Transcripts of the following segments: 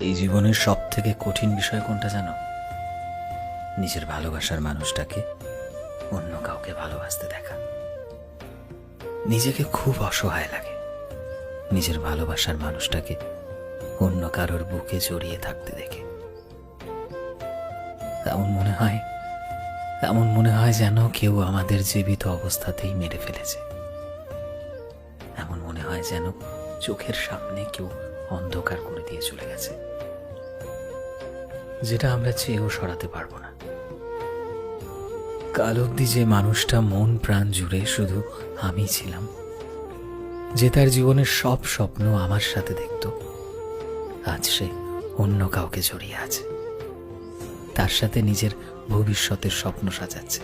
এই জীবনের সব থেকে কঠিন বিষয় কোনটা জানো? নিজের ভালোবাসার মানুষটাকে অন্য কাউকে ভালোবাসতে দেখা। নিজেকে খুব অসহায় লাগে। নিজের ভালোবাসার মানুষটাকে অন্য কারোর বুকে জড়িয়ে থাকতে দেখে। এমন মনে হয়, এমন মনে হয় যেন কেউ আমাদের জীবিত অবস্থাতেই মেরে ফেলেছে। এমন মনে হয় যেন চোখের সামনে কেউ অন্ধকার করে দিয়ে চলে গেছে। যেটা আমরা চেয়েও সরাতে পারব না। কাল অব্দি যে মানুষটা মন প্রাণ জুড়ে শুধু আমি ছিলাম, যে তার জীবনের সব স্বপ্ন আমার সাথে দেখত, আজ সে অন্য কাউকে জড়িয়ে আছে। তার সাথে নিজের ভবিষ্যতের স্বপ্ন সাজাচ্ছে।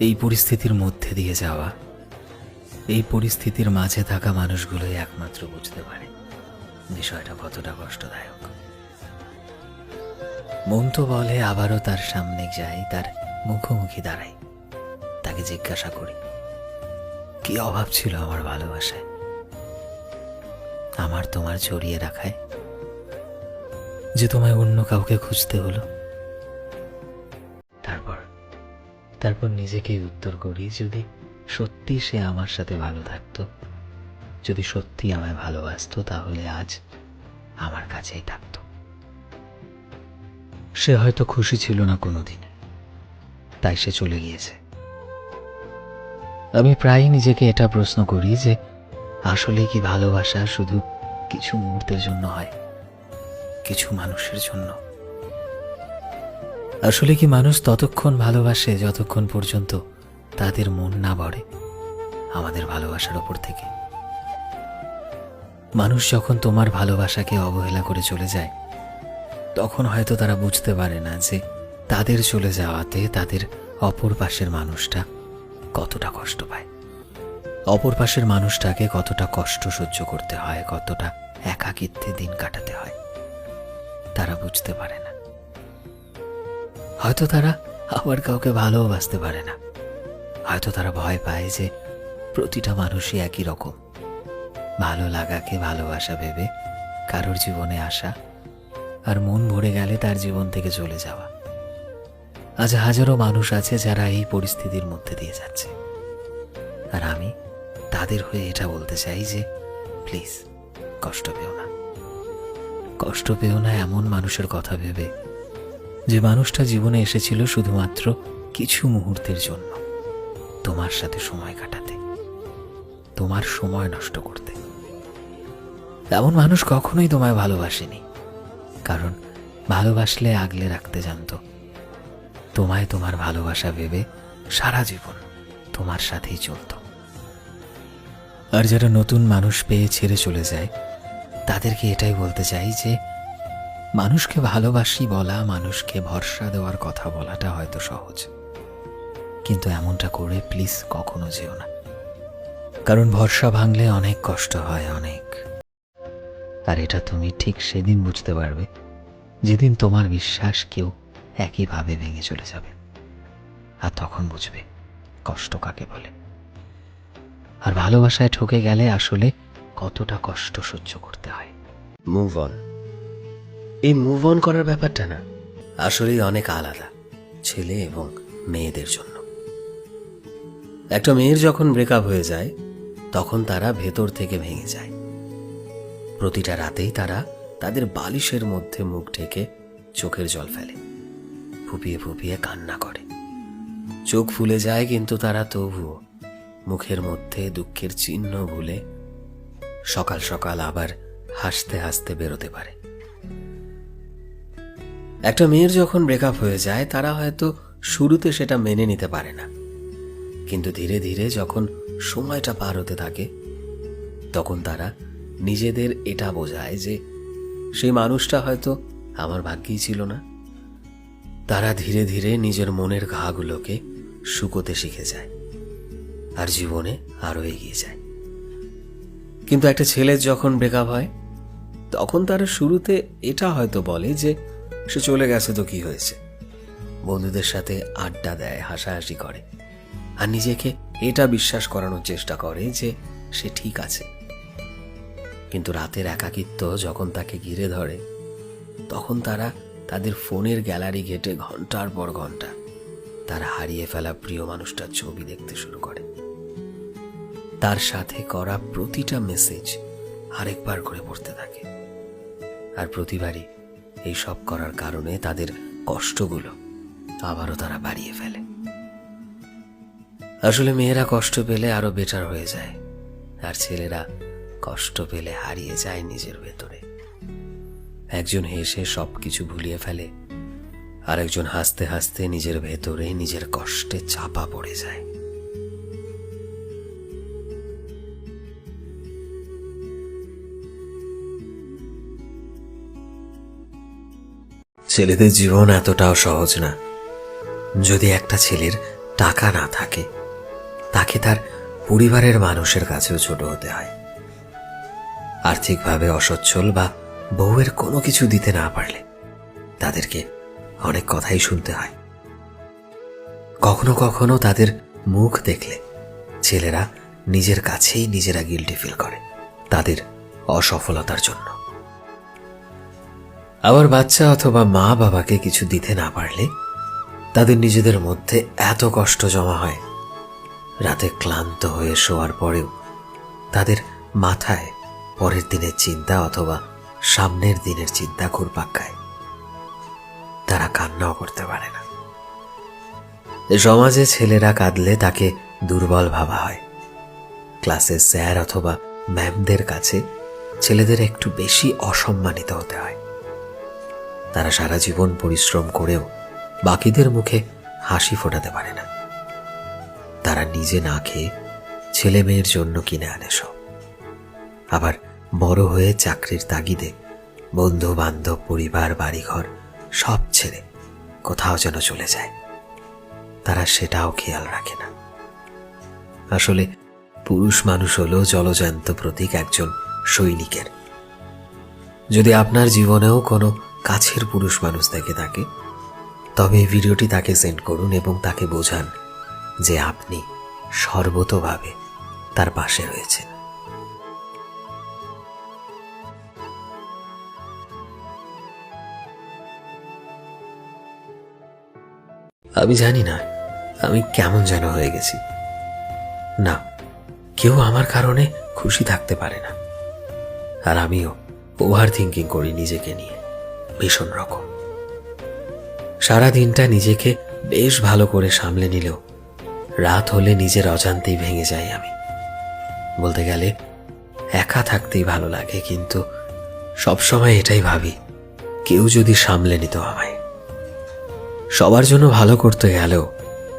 এই পরিস্থিতির মধ্যে দিয়ে যাওয়া, এই পরিস্থিতির মাঝে থাকা মানুষগুলোই একমাত্র বুঝতে পারে বিষয়টা কতটা কষ্টদায়ক। মন তো বলে আবারও তার সামনে যাই, তার মুখোমুখি দাঁড়াই, তাকে জিজ্ঞাসা করি, কি অভাব ছিল আমার ভালোবাসায়? আমার তোমার জড়িয়ে রাখায়? যে তোমায় অন্য কাউকে খুঁজতে হলো? তারপর তারপর নিজেকেই উত্তর করি, যদি সত্যি সে আমার সাথে ভালো থাকতো, যদি সত্যি আমায় ভালোবাসতো, তাহলে আজ আমার কাছেই থাকতো। সে হয়তো খুশি ছিল না কোনোদিন। তাই সে চলে গিয়েছে। আমি প্রায়ই নিজেকে এটা প্রশ্ন করি যে আসলে কি ভালোবাসা শুধু কিছু মুহূর্তের জন্য হয়? কিছু মানুষের জন্য? আসলে কি মানুষ ততক্ষণ ভালোবাসে যতক্ষণ পর্যন্ত তাদের মন না বড়ে আমাদের ভালোবাসার ওপর থেকে? মানুষ যখন তোমার ভালোবাসাকে অবহেলা করে চলে যায় তখন হয়তো তারা বুঝতে পারে না যে তাদের চলে যাওয়াতে তাদের অপর পাশের মানুষটা কতটা কষ্ট পায়। অপর পাশের মানুষটাকে কতটা কষ্ট সহ্য করতে হয়, কতটা একাকিত্বে দিন কাটাতে হয়, তারা বুঝতে পারে না। হয়তো তারা আবার কাউকে ভালোবাসতে পারে না। হয়তো তারা ভয় পায় যে প্রতিটা মানুষই একই রকম। ভালো লাগাকে ভালোবাসা ভেবে কারোর জীবনে আসা আর মন ভরে গেলে তার জীবন থেকে চলে যাওয়া। আজ হাজারো মানুষ আছে যারা এই পরিস্থিতির মধ্যে দিয়ে যাচ্ছে। আর আমি তাদের হয়ে এটা বলতে চাই যে, প্লিজ, কষ্ট পেও না। কষ্ট পেও না এমন মানুষের কথা ভেবে, যে মানুষটা জীবনে এসেছিল শুধুমাত্র কিছু মুহূর্তের জন্য, তোমার সাথে সময় কাটাতে, তোমার সময় নষ্ট করতে। এমন মানুষ কখনোই তোমায় ভালোবাসেনি। কারণ ভালোবাসলে আগলে রাখতে জানতো। তোমায় তোমার ভালোবাসা ভেবে সারা জীবন তোমার সাথেই চলতো। আর যারা নতুন মানুষ পেয়ে ছেড়ে চলে যায়, তাদেরকে এটাই বলতে চাই যে, মানুষকে ভালোবাসি বলা, মানুষকে ভরসা দেওয়ার কথা বলাটা হয়তো সহজ। কিন্তু এমনটা করে প্লিজ কখনো যেও না। কারণ ভরসা ভাঙলে অনেক কষ্ট হয়, অনেক। আর এটা তুমি ঠিক সেদিন বুঝতে পারবে, যেদিন তোমার বিশ্বাস কেউ একইভাবে ভেঙে চলে যাবে। আর তখন বুঝবে কষ্ট কাকে বলে। আর ভালোবাসায় ঠকে গেলে আসলে কতটা কষ্ট সহ্য করতে হয়। মুভ অন এই মুভ অন করার ব্যাপারটা না, আসলেই অনেক আলাদা, ছেলে এবং মেয়েদের জন্য। একটা মেয়ের যখন ব্রেকআপ হয়ে যায়, তখন তারা ভেতর থেকে ভেঙে যায়। প্রতিটা রাতেই তারা তাদের বালিশের মধ্যে মুখ ঢেকে চোখের জল ফেলে। ফুপিয়ে ফুপিয়ে কান্না করে। চোখ ফুলে যায় কিন্তু তারা তবুও মুখের মধ্যে দুঃখের চিহ্ন ভুলে সকাল সকাল আবার হাসতে হাসতে বেরোতে পারে। একটা মেয়ের যখন ব্রেকআপ হয়ে যায়, তারা হয়তো শুরুতে সেটা মেনে নিতে পারে না। কিন্তু ধীরে ধীরে যখন সময়টা পার হতে থাকে, তখন তারা নিজেদের এটা বোঝায় যে সেই মানুষটা হয়তো আমার ভাগ্যেই ছিল না। তারা ধীরে ধীরে নিজের মনের ঘাগুলোকে শুকোতে শিখে যায় আর জীবনে আরও এগিয়ে যায়। কিন্তু একটা ছেলের যখন ব্রেকআপ হয়, তখন তারা শুরুতে এটা হয়তো বলে যে, সে চলে গেছে তো কি হয়েছে? বন্ধুদের সাথে আড্ডা দেয়, হাসাহাসি করে। আর নিজেকে এটা বিশ্বাস করানোর চেষ্টা করে যে সে ঠিক আছে। কিন্তু রাতের একাকিত্ব যখন তাকে ঘিরে ধরে, তখন তারা তাদের ফোনের গ্যালারি ঘেটে ঘণ্টার পর ঘণ্টা তার হারিয়ে ফেলা প্রিয় মানুষটার ছবি দেখতে শুরু করে। তার সাথে করা প্রতিটা মেসেজ আরেকবার করে পড়তে থাকে। আর প্রতিবারই এই সব করার কারণে তাদের কষ্টগুলো আবারও তারা বাড়িয়ে ফেলে। আসলে মেয়েরা কষ্ট পেলে আরও বেটার হয়ে যায়। আর ছেলেরা কষ্ট পেলে হারিয়ে যায় নিজের ভেতরে। একজন হেসে সবকিছু ভুলিয়ে ফেলে আর একজন হাসতে হাসতে নিজের ভেতরে নিজের কষ্টে চাপা পড়ে যায়। ছেলেদের জীবন এতটাও সহজ না। যদি একটা ছেলের টাকা না থাকে, তাকে তার পরিবারের মানুষের কাছেও ছোট হতে হয়। আর্থিকভাবে অসচ্ছল বা বউয়ের কোনো কিছু দিতে না পারলে তাদেরকে অনেক কথাই শুনতে হয়। কখনো কখনো তাদের মুখ দেখলে ছেলেরা নিজের কাছেই নিজেরা গিল্টি ফিল করে তাদের অসফলতার জন্য। আবার বাচ্চা অথবা মা বাবাকে কিছু দিতে না পারলে তাদের নিজেদের মধ্যে এত কষ্ট জমা হয়, রাতে ক্লান্ত হয়ে শোয়ার পরেও তাদের মাথায় পরের দিনের চিন্তা অথবা সামনের দিনের চিন্তা ঘুরপাক খায়। তারা কান্নাও করতে পারে না। সমাজে ছেলেরা কাঁদলে তাকে দুর্বল ভাবা হয়। ক্লাসের স্যার অথবা ম্যামদের কাছে ছেলেদের একটু বেশি অসম্মানিত হতে হয়। তারা সারা জীবন পরিশ্রম করেও বাকিদের মুখে হাসি ফোটাতে পারে না। তারা নিজে না খেয়ে ছেলে মেয়ের জন্য কিনে আনে সব। আবার বড় হয়ে চাকরির তাগিদে বন্ধু বান্ধব পরিবার, বাড়িঘর, সব ছেড়ে কোথাও যেন চলে যায়। তারা সেটাও খেয়াল রাখে না। আসলে পুরুষ মানুষ হল জলজান্ত প্রতীক একজন সৈনিকের। যদি আপনার জীবনেও কোনো কাছের পুরুষ মানুষ থেকে থাকে, তবে এই ভিডিওটি তাকে সেন্ড করুন এবং তাকে বোঝান যে আপনি সর্বতভাবে তার পাশে রয়েছেন। আমি জানি না, আমি কেমন যেন হয়ে গেছি। না, কেউ আমার কারণে খুশি থাকতে পারে না। আর আমিও ওভার থিঙ্কিং করি নিজেকে নিয়ে, ভীষণ রকম। সারা দিনটা নিজেকে বেশ ভালো করে সামলে নিলেও, রাত হলে নিজের অজান্তেই ভেঙে যাই আমি। বলতে গেলে, একা থাকতেই ভালো লাগে, কিন্তু সবসময় এটাই ভাবি, কেউ যদি সামলে নিত আমায়। সবার জন্য ভালো করতে গেলেও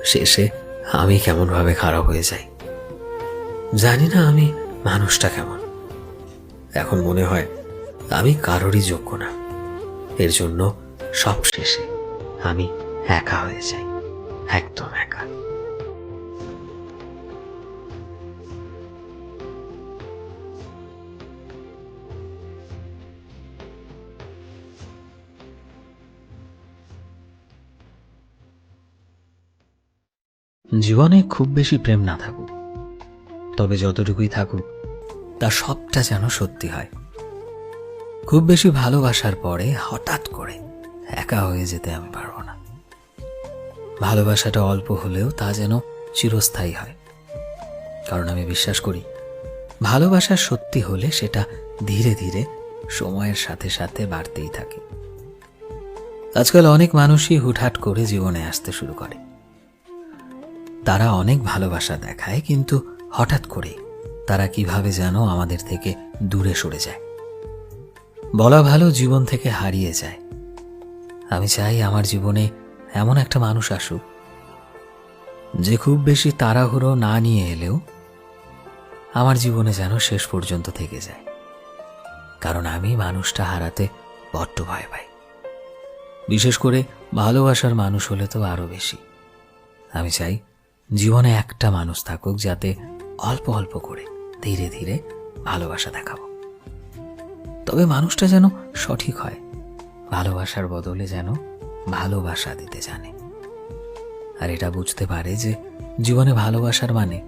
শেষে আমি কেমনভাবে খারাপ হয়ে যাই। জানি না আমি মানুষটা কেমন। এখন মনে হয় আমি কারোরই যোগ্য না। এর জন্য সব শেষে আমি একা হয়ে যাই। একদম একা। জীবনে খুব বেশি প্রেম না থাকুক। তবে যতটুকুই থাকুক, তা সবটা যেন সত্যি হয়। খুব বেশি ভালোবাসার পরে হঠাৎ করে একা হয়ে যেতে আমি পারব না। ভালোবাসাটা অল্প হলেও তা যেন চিরস্থায়ী হয়। কারণ আমি বিশ্বাস করি, ভালোবাসা সত্যি হলে সেটা ধীরে ধীরে সময়ের সাথে সাথে বাড়তেই থাকে। আজকাল অনেক মানুষই হুটহাট করে জীবনে আসতে শুরু করে। তারা অনেক ভালোবাসা দেখায়, কিন্তু হঠাৎ করে তারা কীভাবে যেন আমাদের থেকে দূরে সরে যায়। বলা ভালো জীবন থেকে হারিয়ে যায়। আমি চাই আমার জীবনে এমন একটা মানুষ আসুক, যে খুব বেশি তাড়াহুড়ো না নিয়ে এলেও আমার জীবনে যেন শেষ পর্যন্ত থেকে যায়। কারণ আমি মানুষটা হারাতে বড্ড ভয় পাই। বিশেষ করে ভালোবাসার মানুষ হলে তো আরও বেশি। আমি চাই জীবনে একটা মানুষ থাকুক যাতে অল্প অল্প করে ধীরে ধীরে ভালোবাসা দেখাবো। তবে মানুষটা যেন সঠিক হয়, ভালোবাসার বদলে যেন ভালোবাসা দিতে জানে। আর এটা বুঝতে পারে যে জীবনে ভালোবাসার মানে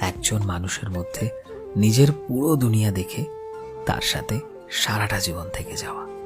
একজন মানুষের মধ্যে নিজের পুরো দুনিয়া দেখে তার সাথে সারাটা জীবন থেকে যাওয়া।